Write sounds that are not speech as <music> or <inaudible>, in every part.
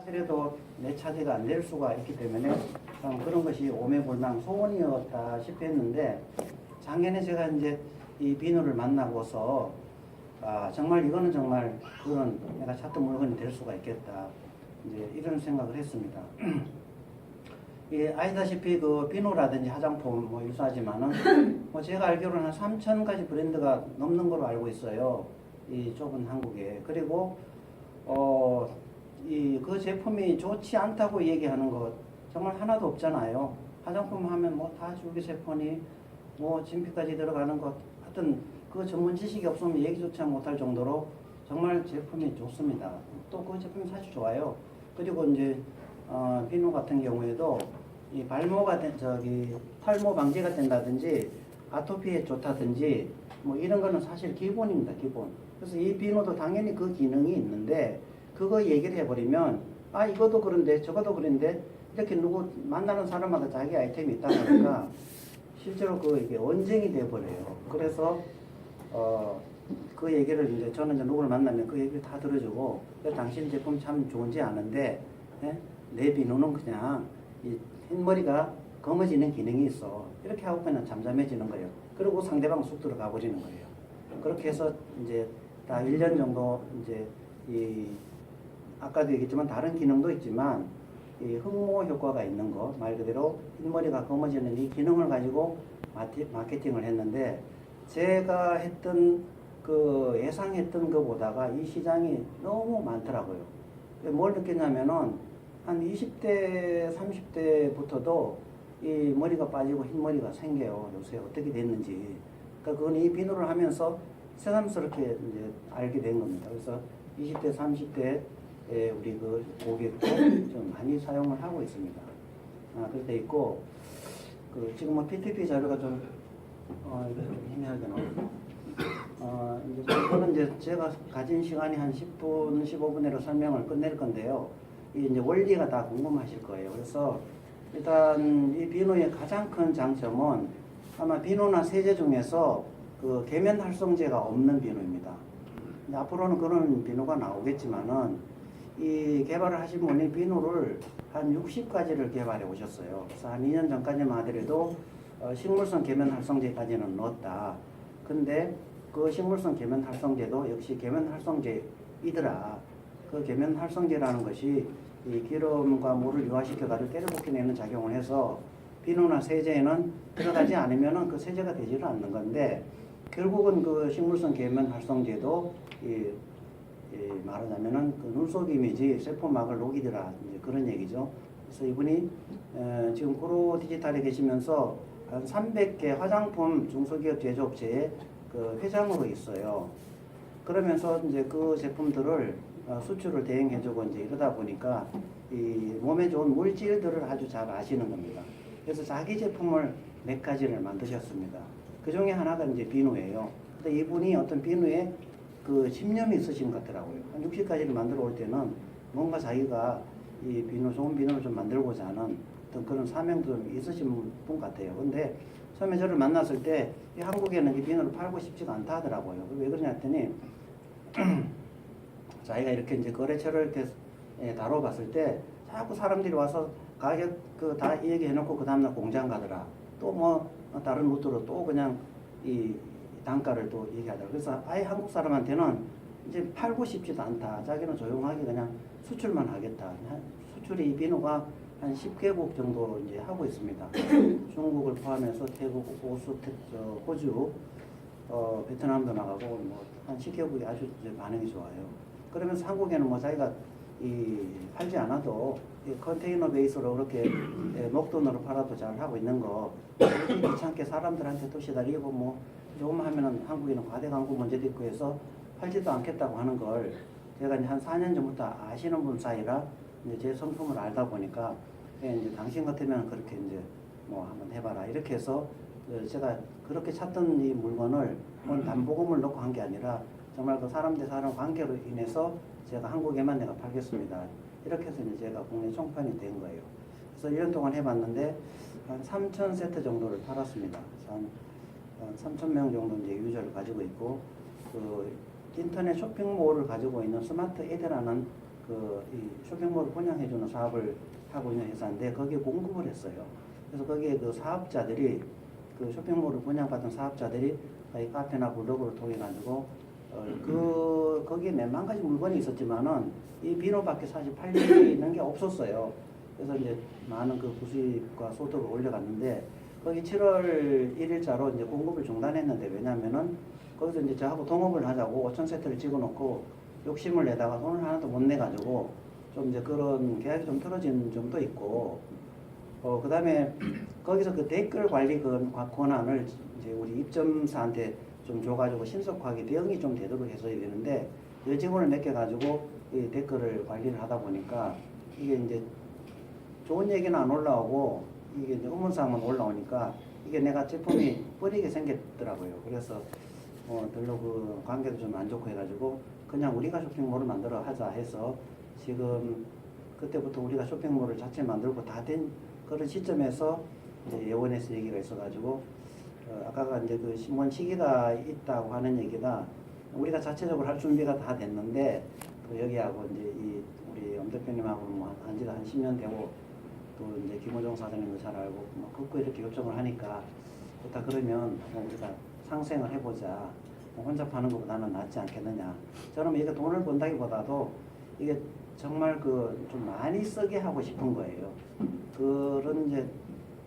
하더라도 내 차지가 안 될 수가 있기 때문에 참 그런 것이 오매불망 소원이었다 싶 했는데 작년에 제가 이제 이 비누를 만나고서 아 정말 이거는 정말 그런 내가 찾던 물건이 될 수가 있겠다 이제 이런 생각을 했습니다. <clears throat> 이 아시다시피 그 비누라든지 화장품 뭐 유사하지만은 <clears throat> 뭐 제가 알기로는 한 3천 가지 브랜드가 넘는 걸로 알고 있어요. 이 좁은 한국에 그리고 어 이 그 제품이 좋지 않다고 얘기하는 것 정말 하나도 없잖아요. 화장품 하면 뭐 다 줄기세포니 뭐 진피까지 들어가는 것 하여튼 그 전문 지식이 없으면 얘기조차 못할 정도로 정말 제품이 좋습니다. 또 그 제품이 사실 좋아요. 그리고 이제 어, 비누 같은 경우에도 이 발모가 된 저기 탈모 방지가 된다든지 아토피에 좋다든지 뭐 이런 거는 사실 기본입니다 기본 그래서 이 비누도 당연히 그 기능이 있는데 그거 얘기를 해버리면 아 이것도 그런데 저것도 그런데 이렇게 누구 만나는 사람마다 자기 아이템이 있다 보니까 <laughs> 실제로 그 이게 언쟁이 돼버려요 그래서 어 그 얘기를 이제 저는 이제 누구를 만나면 그 얘기를 다 들어주고 당신 제품 참 좋은지 아는데 예? 내 비누는 그냥 이 흰머리가 검어지는 기능이 있어. 이렇게 하고 그냥 잠잠해지는 거예요. 그리고 상대방 쑥 들어가 버리는 거예요. 그렇게 해서 이제 다 1년 정도 이제 이 아까도 얘기했지만 다른 기능도 있지만 이 흑모 효과가 있는 거 말 그대로 흰머리가 검어지는 이 기능을 가지고 마케팅을 했는데 제가 했던 그 예상했던 것보다가 이 시장이 너무 많더라고요. 뭘 느꼈냐면은 한 20대, 30대부터도 이 머리가 빠지고 흰머리가 생겨요. 요새 어떻게 됐는지. 그러니까 그건 이 비누를 하면서 새삼스럽게 이제 알게 된 겁니다. 그래서 20대, 30대에 우리 그 고객도 <clears throat> 좀 많이 사용을 하고 있습니다. 아, 그렇게 있고, 그 지금 뭐 PTP 자료가 좀, 어, 좀 희미하게 나오고. 어, 이제 그거는 이제 제가 가진 시간이 한 10분, 15분 내로 설명을 끝낼 건데요. 이 이제 원리가 다 궁금하실 거예요. 그래서 일단 이 비누의 가장 큰 장점은 아마 비누나 세제 중에서 그 계면 활성제가 없는 비누입니다. 앞으로는 그런 비누가 나오겠지만은 이 개발을 하신 분이 비누를 한 60가지를 개발해 오셨어요. 그래서 한 2년 전까지만 하더라도 어, 식물성 계면 활성제까지는 넣었다. 근데 그 식물성 계면 활성제도 역시 계면 활성제이더라. 그 계면 활성제라는 것이 이 기름과 물을 유화시켜 가지고 때려볶이내는 작용을 해서 비누나 세제에는 들어가지 않으면은 그 세제가 되지를 않는 건데 결국은 그 식물성 계면 활성제도 이, 이 말하자면은 그 눈속 이미지 세포막을 녹이더라 이제 그런 얘기죠. 그래서 이분이 에, 지금 구로 디지털에 계시면서 한 300개 화장품 중소기업 제조업체의 그 회장으로 있어요. 그러면서 이제 그 제품들을 어, 수출을 대행해주고 이제 이러다 보니까 이 몸에 좋은 물질들을 아주 잘 아시는 겁니다. 그래서 자기 제품을 몇 가지를 만드셨습니다. 그 중에 하나가 이제 비누예요. 근데 이분이 어떤 비누에 그 집념이 있으신 것 같더라고요. 한 60가지를 만들어 올 때는 뭔가 자기가 이 비누, 좋은 비누를 좀 만들고자 하는 어떤 그런 사명도 좀 있으신 분 같아요. 근데 처음에 저를 만났을 때 이 한국에는 이 비누를 팔고 싶지가 않다 하더라고요. 왜 그러냐 했더니 <clears throat> 자기가 이렇게 이제 거래처를 예, 다뤄봤을 때 자꾸 사람들이 와서 가격 그 다 얘기해놓고 그 다음날 공장 가더라. 또 뭐 다른 루트로 또 그냥 이 단가를 또 얘기하더라. 그래서 아예 한국 사람한테는 이제 팔고 싶지도 않다. 자기는 조용하게 그냥 수출만 하겠다. 한- 수출이 이 비누가 한 10개국 정도 이제 하고 있습니다. <coughs> 중국을 포함해서 태국, 태, 저, 호주, 어, 베트남도 나가고 뭐 한 10개국이 아주 이제 반응이 좋아요. 그러면서 한국에는 뭐 자기가 이 팔지 않아도 이 컨테이너 베이스로 그렇게 <coughs> 예, 목돈으로 팔아도 잘 하고 있는 거 귀찮게 사람들한테 또 시달리고 뭐 조금 하면은 한국에는 과대 광고 문제도 있고 해서 팔지도 않겠다고 하는 걸 제가 이제 한 4년 전부터 아시는 분 사이라 이제 제 성품을 알다 보니까 예, 이제 당신 같으면 그렇게 이제 뭐 한번 해봐라 이렇게 해서 그 제가 그렇게 찾던 이 물건을 오늘 담보금을 넣고 한 게 아니라 정말 그 사람 대 사람 관계로 인해서 제가 한국에만 내가 팔겠습니다. 이렇게 해서 이제 제가 국내 총판이 된 거예요. 그래서 1년 동안 해봤는데 한 3천 세트 정도를 팔았습니다. 한, 한 3천 명 정도 이제 유저를 가지고 있고 그 인터넷 쇼핑몰을 가지고 있는 스마트 에드라는 그 쇼핑몰을 분양해주는 사업을 하고 있는 회사인데 거기에 공급을 했어요. 그래서 거기에 그 사업자들이 그 쇼핑몰을 분양받은 사업자들이 이 카페나 블로그를 통해 가지고 어, 그 거기에 몇만 가지 물건이 있었지만은 이 비누밖에 사실 팔리는 게 없었어요. 그래서 이제 많은 그 부수입과 소득을 올려갔는데 거기 7월 1일자로 이제 공급을 중단했는데 왜냐면은 거기서 이제 저하고 동업을 하자고 5천 세트를 찍어놓고 욕심을 내다가 돈을 하나도 못 내가지고 좀 이제 그런 계약이 좀 틀어진 점도 있고 어 그다음에 <clears throat> 거기서 그 댓글 관리 그 권한을 이제 우리 입점사한테 좀 줘가지고 신속하게 대응이 좀 되도록 해서야 되는데 여직원을 맡겨가지고 이 댓글을 관리를 하다 보니까 이게 이제 좋은 얘기는 안 올라오고 이게 이제 의문사항만 올라오니까 이게 내가 제품이 <clears throat> 뿌리게 생겼더라고요. 그래서 어, 별로 그 관계도 좀 안 좋고 해가지고 그냥 우리가 쇼핑몰을 만들어 하자 해서 지금 그때부터 우리가 쇼핑몰을 자체 만들고 다 된 그런 시점에서 이제 예원에서 얘기가 있어가지고 어, 아까가 이제 그 신문 시기가 있다고 하는 얘기가 우리가 자체적으로 할 준비가 다 됐는데 또 여기하고 이제 이 우리 엄 대표님하고 뭐 한 지가 한 10년 되고 또 이제 김호정 사장님도 잘 알고 뭐 극구 이렇게 요청을 하니까 좋다 그러면 뭐 우리가 상생을 해보자. 뭐 혼자 파는 것보다는 낫지 않겠느냐. 저는 이게 돈을 번다기보다도 이게 정말 그 좀 많이 쓰게 하고 싶은 거예요. 그런 이제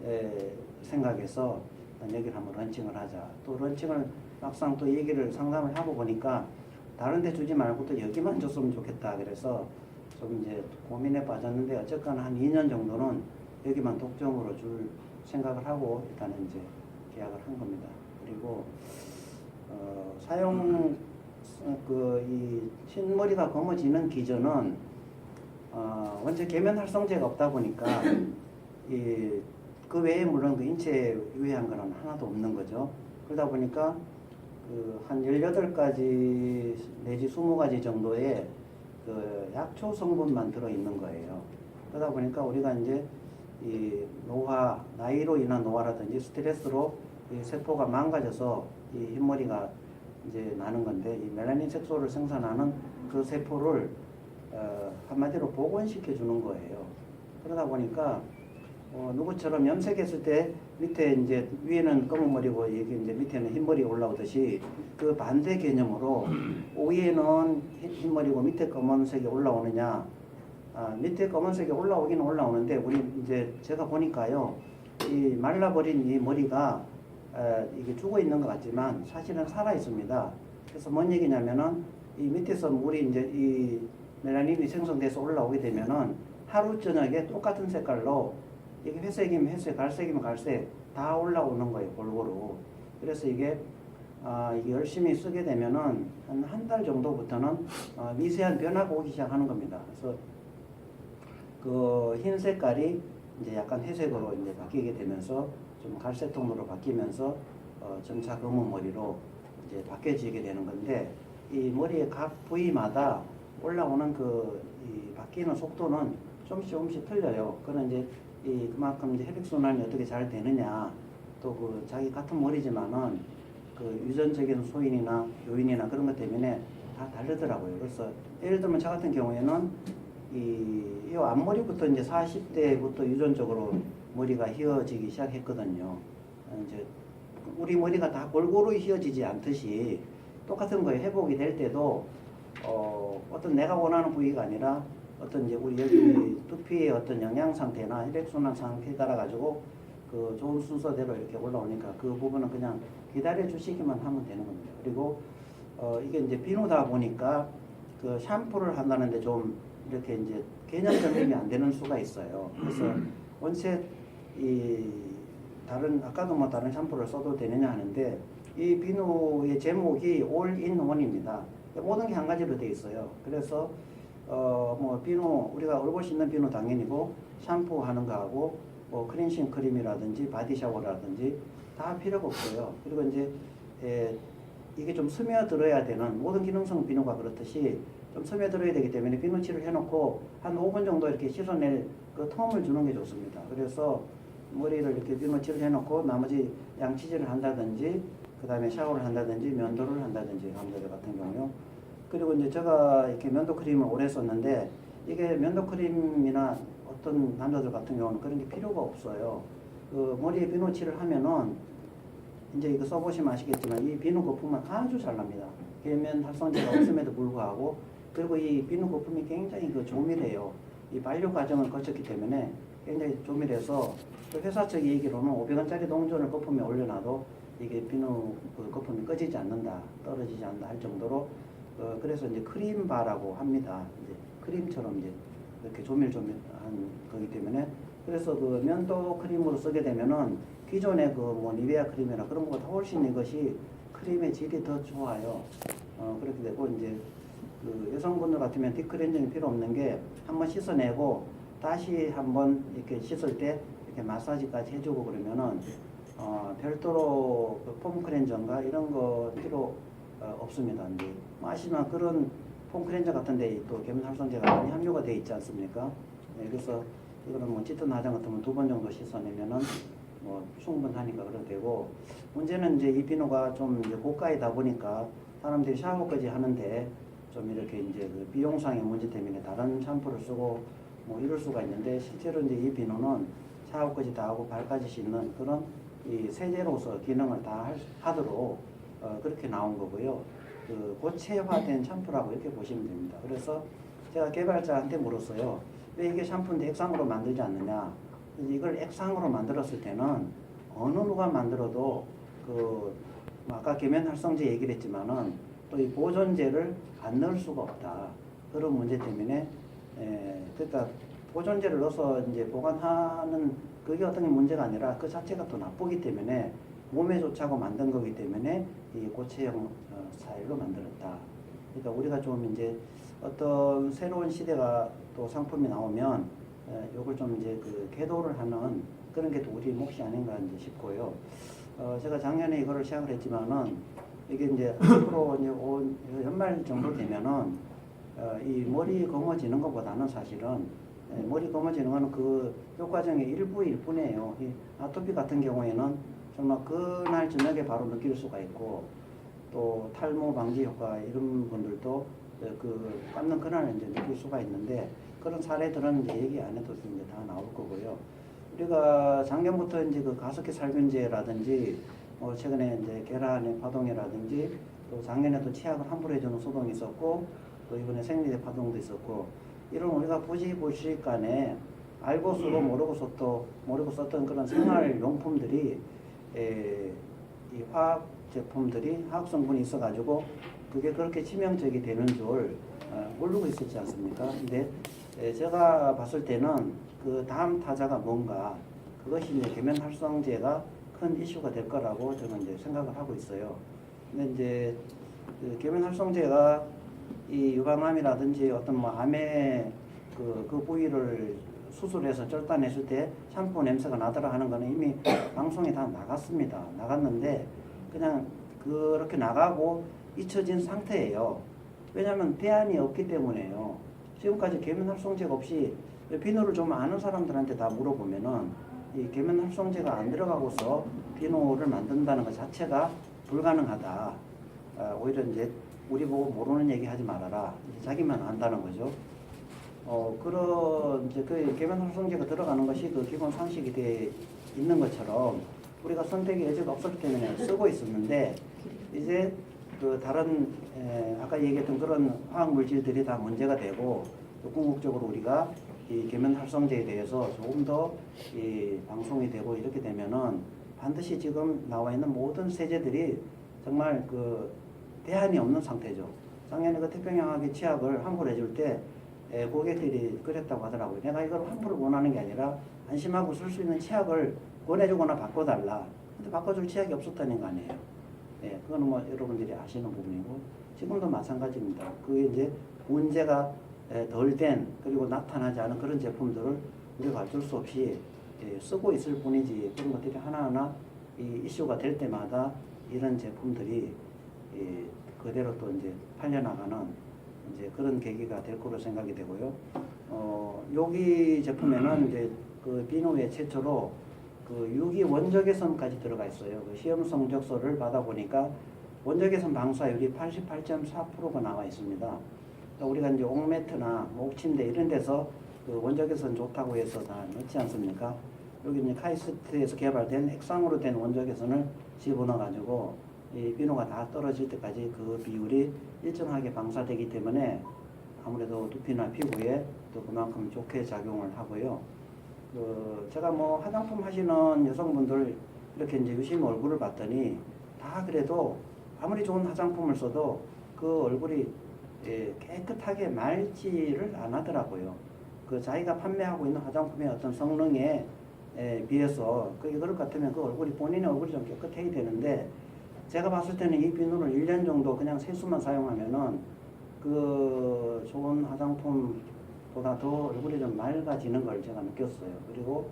에, 생각에서 여기를 한번 런칭을 하자. 또 런칭을 막상 또 얘기를 상담을 하고 보니까 다른 데 주지 말고 또 여기만 줬으면 좋겠다. 그래서 좀 이제 고민에 빠졌는데 어쨌거나 한 2년 정도는 여기만 독점으로 줄 생각을 하고 일단은 이제 계약을 한 겁니다. 그리고 어, 사용 그이 흰머리가 검어지는 기전은 어, 원체 계면 활성제가 없다 보니까 이 그 외에 물론 그 인체에 유해한 거는 하나도 없는 거죠. 그러다 보니까 그 한 18가지 내지 20가지 정도의 그 약초 성분만 들어 있는 거예요. 그러다 보니까 우리가 이제 이 노화, 나이로 인한 노화라든지 스트레스로 이 세포가 망가져서 이 흰머리가 이제 나는 건데 이 멜라닌 색소를 생산하는 그 세포를 어, 한마디로 복원시켜 주는 거예요. 그러다 보니까 어, 누구처럼 염색했을 때 밑에 이제 위에는 검은 머리고 여기 이제 밑에는 흰 머리 올라오듯이 그 반대 개념으로 위에는 흰- 흰 머리고 밑에 검은색이 올라오느냐 아, 밑에 검은색이 올라오긴 올라오는데 우리 이제 제가 보니까요 이 말라버린 이 머리가 에, 이게 죽어 있는 것 같지만 사실은 살아 있습니다. 그래서 뭔 얘기냐면은 이 밑에서 물이 이제 이 멜라닌이 생성돼서 올라오게 되면은 하루 저녁에 똑같은 색깔로 이게 회색이면 회색, 갈색이면 갈색 다 올라오는 거예요 골고루. 그래서 이게 아, 이게 열심히 쓰게 되면은 한 한 달 정도부터는 어, 미세한 변화가 오기 시작하는 겁니다. 그래서 그 흰 색깔이 이제 약간 회색으로 이제 바뀌게 되면서 좀 갈색 톤으로 바뀌면서 어, 점차 검은 머리로 이제 바뀌어지게 되는 건데 이 머리의 각 부위마다 올라오는 그이 바뀌는 속도는 조금씩 조금씩 틀려요. 그는 이제 이 그만큼 이제 혈액 순환이 어떻게 잘 되느냐 또 그 자기 같은 머리지만은 그 유전적인 소인이나 요인이나 그런 것 때문에 다 다르더라고요. 그래서 예를 들면 저 같은 경우에는 이, 이 앞머리부터 이제 40대부터 유전적으로 머리가 휘어지기 시작했거든요. 어, 이제 우리 머리가 다 골고루 휘어지지 않듯이 똑같은 거에 회복이 될 때도 어, 어떤 내가 원하는 부위가 아니라 어떤 이제 우리 여기 두피의 어떤 영양 상태나 혈액순환 상태에 따라 가지고 그 좋은 순서대로 이렇게 올라오니까 그 부분은 그냥 기다려 주시기만 하면 되는 겁니다. 그리고 어, 이게 이제 비누다 보니까 그 샴푸를 한다는데 좀 이렇게 이제 개념 정립이 안 되는 수가 있어요. 그래서 원체 이 다른 아까도 뭐 다른 샴푸를 써도 되느냐 하는데 이 비누의 제목이 올인원입니다. 모든 게 한 가지로 돼 있어요. 그래서 어 뭐 비누 우리가 얼굴 씻는 비누 당연히고 샴푸 하는 거하고 뭐 클렌싱 크림이라든지 바디 샤워라든지 다 필요가 없어요. 그리고 이제 에, 이게 좀 스며들어야 되는 모든 기능성 비누가 그렇듯이 좀 스며들어야 되기 때문에 비누칠을 해놓고 한 5분 정도 이렇게 씻어낼 그 텀을 주는 게 좋습니다. 그래서 머리를 이렇게 비누칠을 해놓고 나머지 양치질을 한다든지 그 다음에 샤워를 한다든지 면도를 한다든지 남자들 같은 경우요. 그리고 이제 제가 이렇게 면도 크림을 오래 썼는데 이게 면도 크림이나 어떤 남자들 같은 경우는 그런 게 필요가 없어요. 그 머리에 비누칠을 하면은 이제 이거 써보시면 아시겠지만 이 비누 거품은 아주 잘 납니다. 계면 활성제가 <coughs> 없음에도 불구하고 그리고 이 비누 거품이 굉장히 그 조밀해요. 이 반려 과정을 거쳤기 때문에 굉장히 조밀해서 그 회사 측 얘기로는 500원짜리 동전을 거품에 올려놔도 이게 비누 그 거품이 꺼지지 않는다, 떨어지지 않는다 할 정도로 어, 그래서 이제 크림바라고 합니다. 이제 크림처럼 이제 이렇게 조밀조밀한 거기 때문에 그래서 그 면도 크림으로 쓰게 되면은 기존의 그 뭐 니베아 크림이나 그런 것보다 훨씬 이것이 크림의 질이 더 좋아요. 어, 그렇게 되고 이제 그 여성분들 같으면 딥클렌징이 필요 없는 게 한번 씻어내고 다시 한번 이렇게 씻을 때 이렇게 마사지까지 해주고 그러면은 어, 별도로 그폼 클렌저인가 이런 거 필요 어, 없습니다. 이제 뭐 아시지만 그런 폼 클렌저 같은 데 또 계면 활성제가 많이 함유가 돼 있지 않습니까? 네, 그래서 이거는 뭐 짙은 화장 같으면 두 번 정도 씻어내면은 뭐 충분하니까 그래도 되고 문제는 이제 이 비누가 좀 이제 고가이다 보니까 사람들이 샤워까지 하는데 좀 이렇게 이제 그 비용상의 문제 때문에 다른 샴푸를 쓰고 뭐 이럴 수가 있는데 실제로 이제 이 비누는 샤워까지 다 하고 발까지 씻는 그런 이 세제로서 기능을 다 할- 하도록 어, 그렇게 나온 거고요. 그 고체화된 샴푸라고 이렇게 보시면 됩니다. 그래서 제가 개발자한테 물었어요. 왜 이게 샴푸인데 액상으로 만들지 않느냐? 이걸 액상으로 만들었을 때는 어느 누가 만들어도 그 아까 계면 활성제 얘기를 했지만은 또 이 보존제를 안 넣을 수가 없다. 그런 문제 때문에 에, 그러니까 보존제를 넣어서 이제 보관하는 그게 어떤 문제가 아니라 그 자체가 또 나쁘기 때문에 몸에 좋자고 만든 거기 때문에 이 고체형 어, 스타일로 만들었다. 그러니까 우리가 좀 이제 어떤 새로운 시대가 또 상품이 나오면 에, 요걸 좀 이제 그 계도를 하는 그런 게 또 우리 몫이 아닌가 이제 싶고요. 어, 제가 작년에 이거를 시작을 했지만은 이게 이제 앞으로 <laughs> 이제 온 연말 정도 되면은 어, 이 머리 검어지는 것보다는 사실은 에, 머리 검어지는 거는 그 효과적인 일부일 뿐이에요. 이 아토피 같은 경우에는 정말 그날 저녁에 바로 느낄 수가 있고 또 탈모 방지 효과 이런 분들도 어, 그 깎는 그날 이제 느낄 수가 있는데 그런 사례들은 이제 얘기 안 해도 이제 다 나올 거고요. 우리가 작년부터 이제 그 가습기 살균제라든지 뭐 최근에 이제 계란의 파동이라든지 또 작년에도 치약을 함부로 해주는 소동이 있었고 또 이번에 생리대 파동도 있었고 이런 우리가 부지부지 간에 알고 쓰고 모르고서 또 모르고 썼던 그런 생활 용품들이 에, 이 화학 제품들이 화학 성분이 있어가지고 그게 그렇게 치명적이 되는 줄 어, 모르고 있었지 않습니까? 근데 에, 제가 봤을 때는 그 다음 타자가 뭔가 그것이 이제 계면 활성제가 큰 이슈가 될 거라고 저는 이제 생각을 하고 있어요. 근데 이제 그 계면 활성제가 이 유방암이라든지 어떤 뭐 암의 그, 그 부위를 수술해서 절단했을 때 샴푸 냄새가 나더라 하는 거는 이미 <coughs> 방송에 다 나갔습니다. 나갔는데 그냥 그렇게 나가고 잊혀진 상태예요. 왜냐하면 대안이 없기 때문에요. 지금까지 계면 활성제가 없이 비누를 좀 아는 사람들한테 다 물어보면은 이 계면 활성제가 안 들어가고서 비누를 만든다는 것 자체가 불가능하다. 아, 오히려 이제 우리 보고 모르는 얘기 하지 말아라. 자기만 안다는 거죠. 어, 그런 이제 그 계면 활성제가 들어가는 것이 그 기본 상식이 돼 있는 것처럼 우리가 선택의 여지가 없었기 때문에 쓰고 있었는데 이제 그 다른 에, 아까 얘기했던 그런 화학 물질들이 다 문제가 되고 또 궁극적으로 우리가 이 계면 활성제에 대해서 조금 더 이 방송이 되고 이렇게 되면은 반드시 지금 나와 있는 모든 세제들이 정말 그 대안이 없는 상태죠. 작년에 그 태평양학의 치약을 함부로 해줄 때 에, 고객들이 그랬다고 하더라고요. 내가 이걸 함부로 원하는 게 아니라 안심하고 쓸 수 있는 치약을 권해주거나 바꿔달라. 근데 바꿔줄 치약이 없었다는 거 아니에요. 예, 그거는 뭐 여러분들이 아시는 부분이고 지금도 마찬가지입니다. 그게 이제 문제가 덜 된 그리고 나타나지 않은 그런 제품들을 우리가 어쩔 수 없이 예, 쓰고 있을 뿐이지 그런 것들이 하나하나 이 이슈가 될 때마다 이런 제품들이 예, 그대로 또 이제 팔려나가는 이제 그런 계기가 될 거로 생각이 되고요. 어, 여기 제품에는 이제 그 비누에 최초로 그 유기 원적외선까지 들어가 있어요. 그 시험 성적서를 받아보니까 원적외선 방사율이 88.4%가 나와 있습니다. 또 우리가 이제 옥매트나 목침대 이런 데서 그 원적외선 좋다고 해서 다 넣지 않습니까? 여기 이제 카이스트에서 개발된 액상으로 된 원적외선을 집어넣어 가지고 이 비누가 다 떨어질 때까지 그 비율이 일정하게 방사되기 때문에 아무래도 두피나 피부에 또 그만큼 좋게 작용을 하고요. 그 제가 뭐 화장품 하시는 여성분들 이렇게 이제 유심 얼굴을 봤더니 다 그래도 아무리 좋은 화장품을 써도 그 얼굴이 예, 깨끗하게 맑지를 안 하더라고요. 그 자기가 판매하고 있는 화장품의 어떤 성능에 에 비해서 그 이걸 같으면 그 얼굴이 본인의 얼굴이 좀 깨끗해야 되는데 제가 봤을 때는 이 비누를 1년 정도 그냥 세수만 사용하면은 그 좋은 화장품보다 더 얼굴이 좀 맑아지는 걸 제가 느꼈어요. 그리고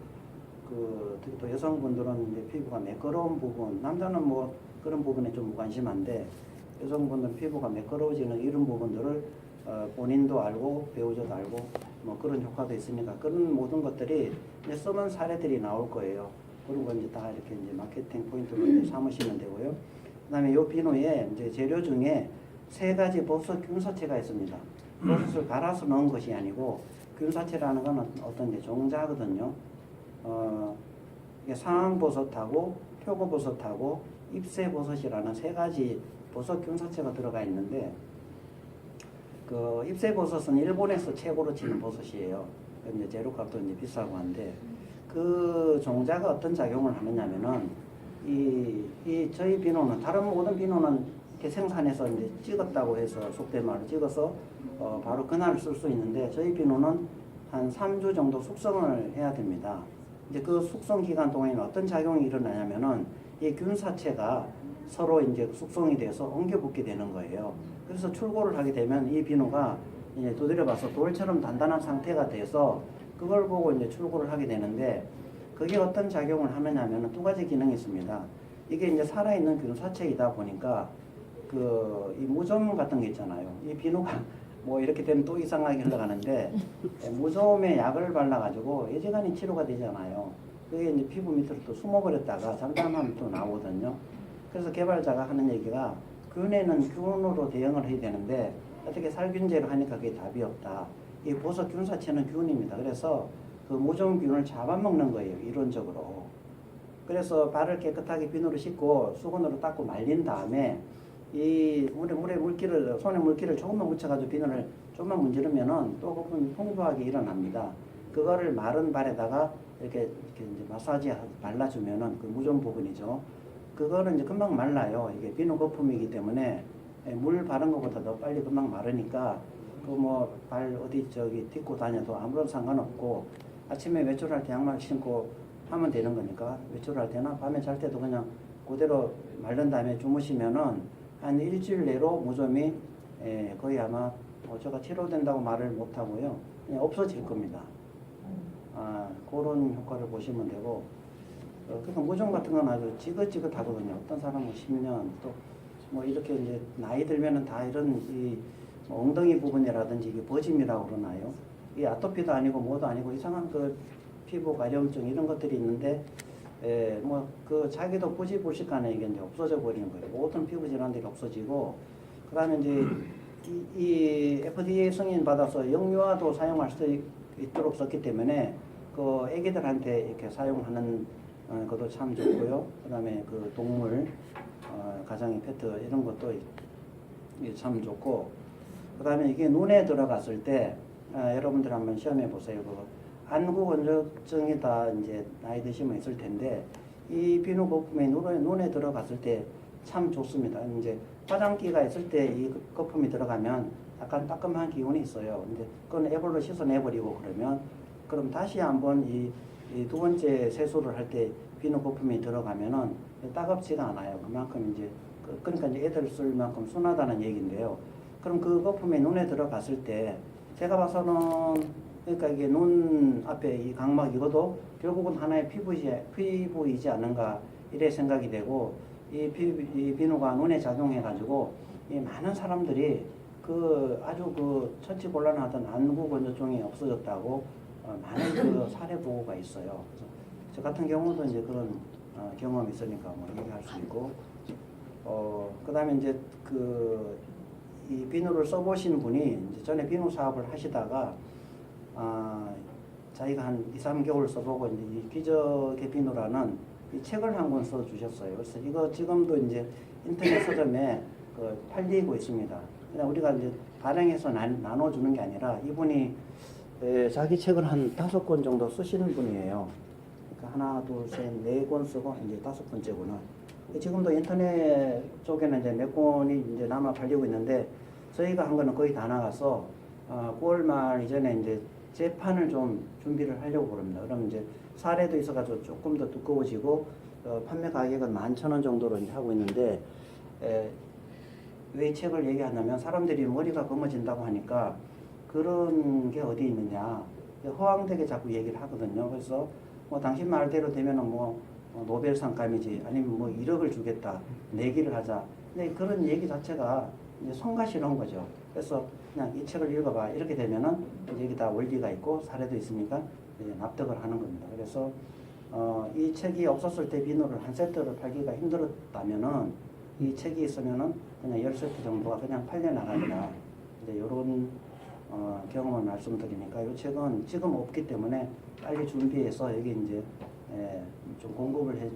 그 특히 또 여성분들은 이제 피부가 매끄러운 부분, 남자는 뭐 그런 부분에 좀 무관심한데 여성분들 피부가 매끄러워지는 이런 부분들을 어, 본인도 알고 배우자도 알고 뭐 그런 효과도 있으니까 그런 모든 것들이 이제 쓰는 사례들이 나올 거예요. 그런 건 이제 다 이렇게 이제 마케팅 포인트로 이제 삼으시면 되고요. 그다음에 이 비누에 이제 재료 중에 세 가지 버섯 균사체가 있습니다. 버섯을 갈아서 넣은 것이 아니고 균사체라는 건 어떤 이제 종자거든요. 어, 이게 상황버섯하고 표고버섯하고 잎새버섯이라는 세 가지 버섯 균사체가 들어가 있는데 그 잎새버섯은 일본에서 최고로 치는 버섯이에요. 그 이제 재료값도 이제 비싸고 한데 그 종자가 어떤 작용을 하느냐면은 이, 이 저희 비누는 다른 모든 비누는 이렇게 생산해서 이제 찍었다고 해서 속된 말로 찍어서 어, 바로 그날 쓸 수 있는데 저희 비누는 한 3주 정도 숙성을 해야 됩니다. 이제 그 숙성 기간 동안에는 어떤 작용이 일어나냐면은 이 균사체가 서로 이제 숙성이 돼서 엉겨 붙게 되는 거예요. 그래서 출고를 하게 되면 이 비누가 이제 두드려 봐서 돌처럼 단단한 상태가 돼서 그걸 보고 이제 출고를 하게 되는데 그게 어떤 작용을 하느냐면 두 가지 기능이 있습니다. 이게 이제 살아있는 균 사체이다 보니까 그 이 무좀 같은 게 있잖아요. 이 비누가 <laughs> 뭐 이렇게 되면 또 이상하게 흘러가는데 <laughs> 예, 무좀에 약을 발라가지고 예지간히 치료가 되잖아요. 그게 이제 피부 밑으로 또 숨어버렸다가 잠잠하면 또 나오거든요. 그래서 개발자가 하는 얘기가 균에는 균으로 대응을 해야 되는데 어떻게 살균제로 하니까 그게 답이 없다. 이 보석 균사체는 균입니다. 그래서 그 무좀균을 잡아먹는 거예요. 이론적으로. 그래서 발을 깨끗하게 비누로 씻고 수건으로 닦고 말린 다음에 이 물에 물에 물기를 손에 물기를 조금만 묻혀가지고 비누를 조금만 문지르면은 또 거품이 풍부하게 일어납니다. 그거를 마른 발에다가 이렇게 이렇게 이제 마사지 발라주면은 그 무좀 부분이죠. 그거는 이제 금방 말라요. 이게 비누 거품이기 때문에 예, 물 바른 것보다 더 빨리 금방 마르니까 그 뭐 발 어디 저기 딛고 다녀도 아무런 상관없고 아침에 외출할 때 양말 신고 하면 되는 거니까 외출할 때나 밤에 잘 때도 그냥 그대로 마른 다음에 주무시면은 한 일주일 내로 무좀이 예, 거의 아마 어, 제가 치료된다고 말을 못 하고요. 그냥 없어질 겁니다. 아, 그런 효과를 보시면 되고 어, 그러니까 무좀 같은 건 아주 지긋지긋하거든요. 어떤 사람은 10년 또 뭐 이렇게 이제 나이 들면은 다 이런 이뭐 엉덩이 부분이라든지 이게 버짐이라고 그러나요? 이 아토피도 아니고 뭐도 아니고 이상한 그 피부 가려움증 이런 것들이 있는데 에, 뭐그 자기도 부지불식 간에 이게 이제 없어져 버리는 거예요. 모든 피부 질환들이 없어지고 그다음에 이제 이, 이 FDA 승인 받아서 영유아도 사용할 수 있- 있도록 썼기 때문에 그 애기들한테 이렇게 사용하는 어, 것도 참 좋고요. 그다음에 그 동물 어, 가정의 페트 이런 것도 참 좋고 그다음에 이게 눈에 들어갔을 때 아, 여러분들 한번 시험해 보세요. 그 안구 건조증이 다 이제 나이 드시면 있을 텐데 이 비누 거품이 눈에, 눈에 들어갔을 때 참 좋습니다. 이제 화장기가 있을 때 이 거품이 들어가면 약간 따끔한 기운이 있어요. 근데 그건 애벌로 씻어내버리고 그러면 그럼 다시 한번 이두 번째 세수를 할 때 비누 거품이 들어가면은 따갑지가 않아요. 그만큼 이제 그- 그러니까 이제 애들 쓸 만큼 순하다는 얘기인데요. 그럼 그 거품이 눈에 들어갔을 때 제가 봐서는 그러니까 이게 눈 앞에 이 각막 이것도 결국은 하나의 피부이지, 피부이지 않는가 이래 생각이 되고 이, 피, 이 비누가 눈에 작용해 가지고 이 많은 사람들이 그 아주 그 처치 곤란하던 안구 건조증이 없어졌다고 어, 많은 그 <clears throat> 사례 보고가 있어요. 그래서 저 같은 경우도 이제 그런 어, 경험이 있으니까 뭐 얘기할 수 있고 어 그 다음에 이제 그 이 비누를 써보신 분이 전에 비누 사업을 하시다가 아, 자기가 한 2, 3개월 써보고 이제 이 기적의 비누라는 이 책을 한 권 써주셨어요. 그래서 이거 지금도 이제 인터넷 서점에 그 팔리고 있습니다. 그냥 우리가 이제 발행해서 나, 나눠주는 게 아니라 이분이 에, 자기 책을 한 다섯 권 정도 쓰시는 분이에요. 그러니까 하나, 둘, 셋, 네 권 쓰고 이제 다섯 번째구나. 지금도 인터넷 쪽에는 이제 몇 권이 이제 남아 팔리고 있는데 저희가 한 거는 거의 다 나가서 어, 9월 말 이전에 이제 재판을 좀 준비를 하려고 그럽니다. 그럼 이제 사례도 있어가지고 조금 더 두꺼워지고 어, 판매 가격은 11,000원 정도로 이제 하고 있는데 에, 왜이 책을 얘기하냐면 사람들이 머리가 검어진다고 하니까 그런 게 어디 있느냐 허황되게 자꾸 얘기를 하거든요. 그래서 뭐 당신 말대로 되면은 뭐 어, 노벨상감이지 아니면 뭐 1억을 주겠다 내기를 하자. 근데 그런 얘기 자체가 이제 성가시는 거죠. 그래서 그냥 이 책을 읽어봐 이렇게 되면은 여기 다 원리가 있고 사례도 있으니까 납득을 하는 겁니다. 그래서 어, 이 책이 없었을 때 비누를 한 세트를 팔기가 힘들었다면은 이 책이 있으면은 그냥 열 세트 정도가 그냥 팔려 나가니까 이제 이런 어, 경험을 말씀드리니까 이 책은 지금 없기 때문에 빨리 준비해서 여기 이제 에, 좀 공급을 해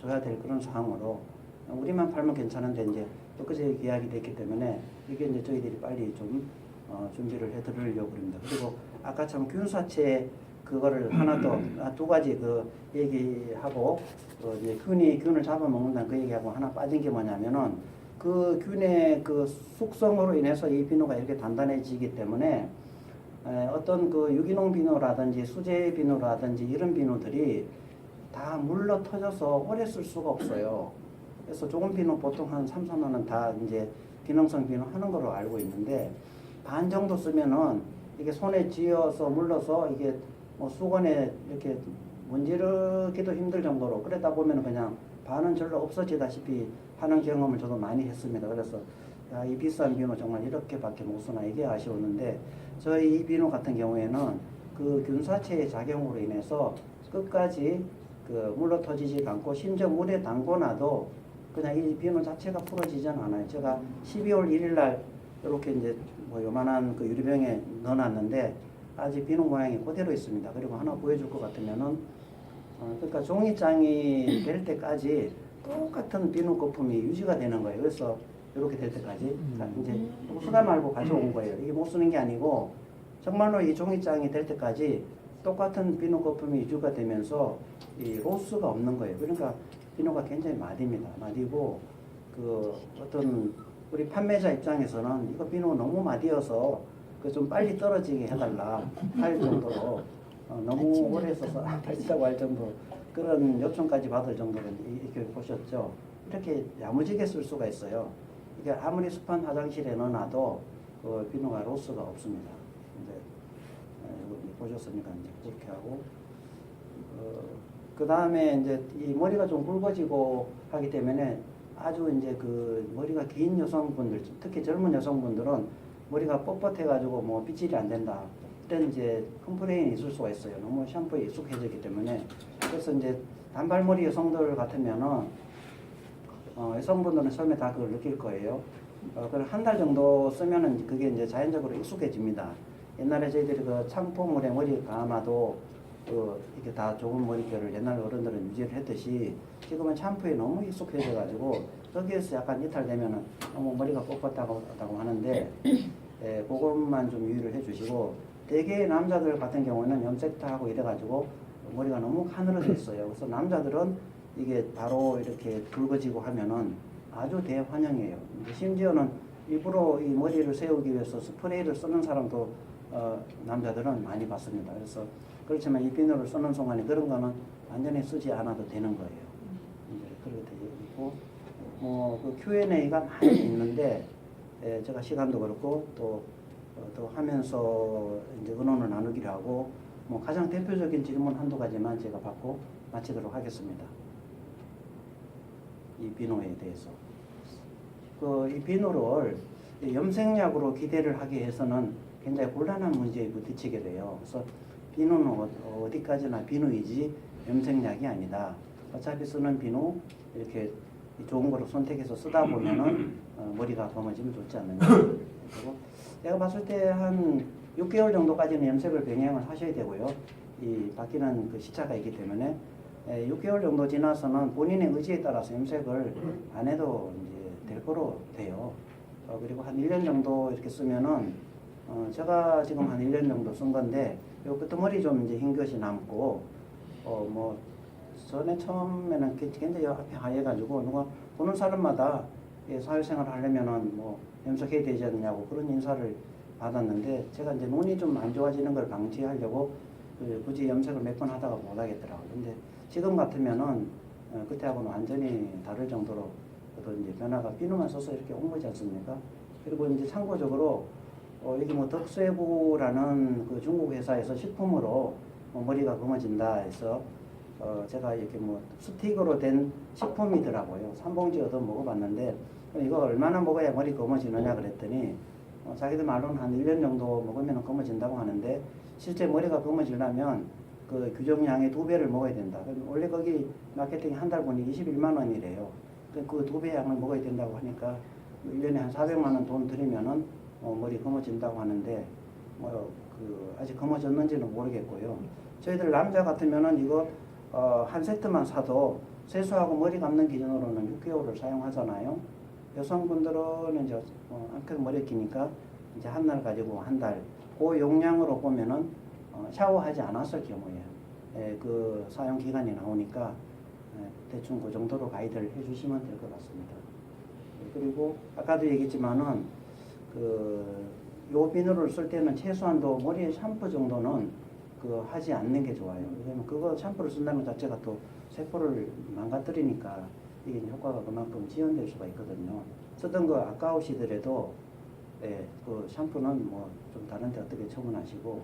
줘야 될 그런 상황으로 우리만 팔면 괜찮은데 이제 엊그제 계약이 됐기 때문에 이게 이제 저희들이 빨리 좀 어, 준비를 해드리려고 합니다. 그리고 아까처럼 균사체 그거를 하나 더두 가지 그 얘기하고 그 이제 균이 균을 잡아먹는다는 그 얘기하고 하나 빠진 게 뭐냐면은 그 균의 그 숙성으로 인해서 이 비누가 이렇게 단단해지기 때문에 에, 어떤 그 유기농 비누라든지 수제 비누라든지 이런 비누들이 다 물러 터져서 오래 쓸 수가 없어요. 그래서 좋은 비누 보통 한 3, 4년은 다 이제 기능성 비누 하는 걸로 알고 있는데 반 정도 쓰면은 이게 손에 쥐어서 물러서 이게 뭐 수건에 이렇게 문지르기도 힘들 정도로 그러다 보면 그냥 반은 절로 없어지다시피 하는 경험을 저도 많이 했습니다. 그래서 야, 이 비싼 비누 정말 이렇게밖에 못 쓰나 이게 아쉬웠는데 저희 이 비누 같은 경우에는 그 균사체의 작용으로 인해서 끝까지 그 물러 터지지 않고 심지어 물에 담궈놔도 그냥 이 비누 자체가 풀어지진 않아요. 제가 12월 1일 날 이렇게 이제 뭐 요만한 그 유리병에 넣어놨는데 아직 비누 모양이 그대로 있습니다. 그리고 하나 보여줄 것 같으면은 어, 그러니까 종이장이 될 때까지 똑같은 비누 거품이 유지가 되는 거예요. 그래서 이렇게 될 때까지 자, 이제 쓰다 말고 가져온 거예요. 이게 못 쓰는 게 아니고 정말로 이 종이장이 될 때까지 똑같은 비누 거품이 유지가 되면서 이 로스가 없는 거예요. 그러니까 비누가 굉장히 마디입니다. 마디고 그 어떤 우리 판매자 입장에서는 이거 비누 너무 마디여서 그 좀 빨리 떨어지게 해달라 할 정도로 어, 너무 오래 써서 다시라고 <laughs> 할 정도 그런 요청까지 받을 정도로 이렇게 보셨죠. 이렇게 야무지게 쓸 수가 있어요. 이게 아무리 습한 화장실에 넣어놔도 그 비누가 로스가 없습니다. 이거 보셨으니까 이제 그렇게 하고 어, 그 다음에 이제 이 머리가 좀 굵어지고 하기 때문에 아주 이제 그 머리가 긴 여성분들 특히 젊은 여성분들은 머리가 뻣뻣해가지고 뭐 빗질이 안 된다. 이런 이제 컴플레인이 있을 수가 있어요. 너무 샴푸에 익숙해졌기 때문에. 그래서 이제 단발머리 여성들 같으면은 어, 여성분들은 처음에 다 그걸 느낄 거예요. 어, 그걸 한 달 정도 쓰면은 그게 이제 자연적으로 익숙해집니다. 옛날에 저희들이 그 창포물에 머리 감아도 그 이게 다 좋은 머릿결을 옛날 어른들은 유지를 했듯이 지금은 샴푸에 너무 익숙해져 가지고 거기에서 약간 이탈되면은 너무 머리가 뻣뻣하다고 하는데 예, 그것만 좀 유의를 해주시고 대개 남자들 같은 경우는 염색도 이래 가지고 머리가 너무 가늘어져 있어요. 그래서 남자들은 이게 바로 이렇게 굵어지고 하면은 아주 대환영이에요. 심지어는 일부러 이 머리를 세우기 위해서 스프레이를 쓰는 사람도 어, 남자들은 많이 봤습니다. 그래서 그렇지만 이 비누를 쓰는 순간에 그런 거는 완전히 쓰지 않아도 되는 거예요. 이제 그렇게 되어 있고 뭐그 Q&A가 많이 있는데 예, 제가 시간도 그렇고 또, 어, 또 하면서 이제 의논을 나누기로 하고 뭐 가장 대표적인 질문 한두 가지만 제가 받고 마치도록 하겠습니다. 이 비누에 대해서. 그 이 비누를 이 염색약으로 기대를 하기 위해서는 굉장히 곤란한 문제에 부딪히게 돼요. 그래서 비누는 어- 어디까지나 비누이지 염색약이 아니다. 어차피 쓰는 비누 이렇게 좋은 거로 선택해서 쓰다 보면은 어, 머리가 검어지면 좋지 않느냐. 그리고 내가 봤을 때 한 6개월 정도까지는 염색을 병행을 하셔야 되고요. 이 바뀌는 그 시차가 있기 때문에 에, 6개월 정도 지나서는 본인의 의지에 따라서 염색을 안 해도 이제 될 거로 돼요. 어, 그리고 한 1년 정도 이렇게 쓰면은 어, 제가 지금 한 1년 정도 쓴 건데 요 끄트머리 좀 이제 흰 것이 남고 어 뭐 전에 처음에는 굉- 굉장히 앞이 하얘가지고 누가 보는 사람마다 예, 사회생활 하려면은 뭐 염색해야 되지 않냐고 그런 인사를 받았는데 제가 이제 눈이 좀 안 좋아지는 걸 방지하려고 그 굳이 염색을 몇 번 하다가 못 하겠더라고요. 근데 지금 같으면은 어, 그때하고는 완전히 다를 정도로 어떤 이제 변화가 비누만 써서 이렇게 온 거지 않습니까? 그리고 이제 참고적으로 어, 여기 뭐 덕수에부라는 그 중국 회사에서 식품으로 뭐 머리가 검어진다 해서 어, 제가 이렇게 뭐 스틱으로 된 식품이더라고요. 삼봉지 얻어 먹어봤는데 그럼 이거 얼마나 먹어야 머리 검어지느냐 그랬더니 어, 자기들 말로는 한 1년 정도 먹으면 검어진다고 하는데 실제 머리가 검어지려면 그 규정량의 두 배를 먹어야 된다. 원래 거기 마케팅이 한 달 보니 21만 원이래요. 그 두 배 양을 먹어야 된다고 하니까 1년에 한 400만 원 돈 들이면은 어, 머리 검어진다고 하는데 뭐 그 아직 검어졌는지는 모르겠고요. 저희들 남자 같으면은 이거 어, 한 세트만 사도 세수하고 머리 감는 기준으로는 6개월을 사용하잖아요. 여성분들은 이제 어, 한껏 머리 기니까 이제 한 날 가지고 한 달. 그 용량으로 보면은 어, 샤워하지 않았을 경우에 예, 그 사용 기간이 나오니까 예, 대충 그 정도로 가이드를 해주시면 될 것 같습니다. 예, 그리고 아까도 얘기했지만은 그요 비누를 쓸 때는 최소한도 머리에 샴푸 정도는 그 하지 않는 게 좋아요. 왜냐면 그거 샴푸를 쓴다는 것 자체가 또 세포를 망가뜨리니까 이게 효과가 그만큼 지연될 수가 있거든요. 쓰던 거 아까우시더라도 예, 그 샴푸는 뭐 좀 다른데 어떻게 처분하시고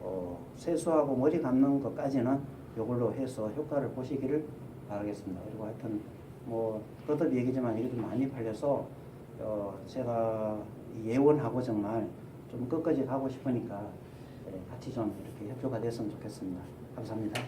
어, 세수하고 머리 감는 것까지는 이걸로 해서 효과를 보시기를 바라겠습니다. 그리고 하여튼 뭐 거듭 얘기지만 이게 좀 많이 팔려서 어, 제가 예원하고 정말 좀 끝까지 가고 싶으니까 예, 같이 좀 이렇게 협조가 됐으면 좋겠습니다. 감사합니다.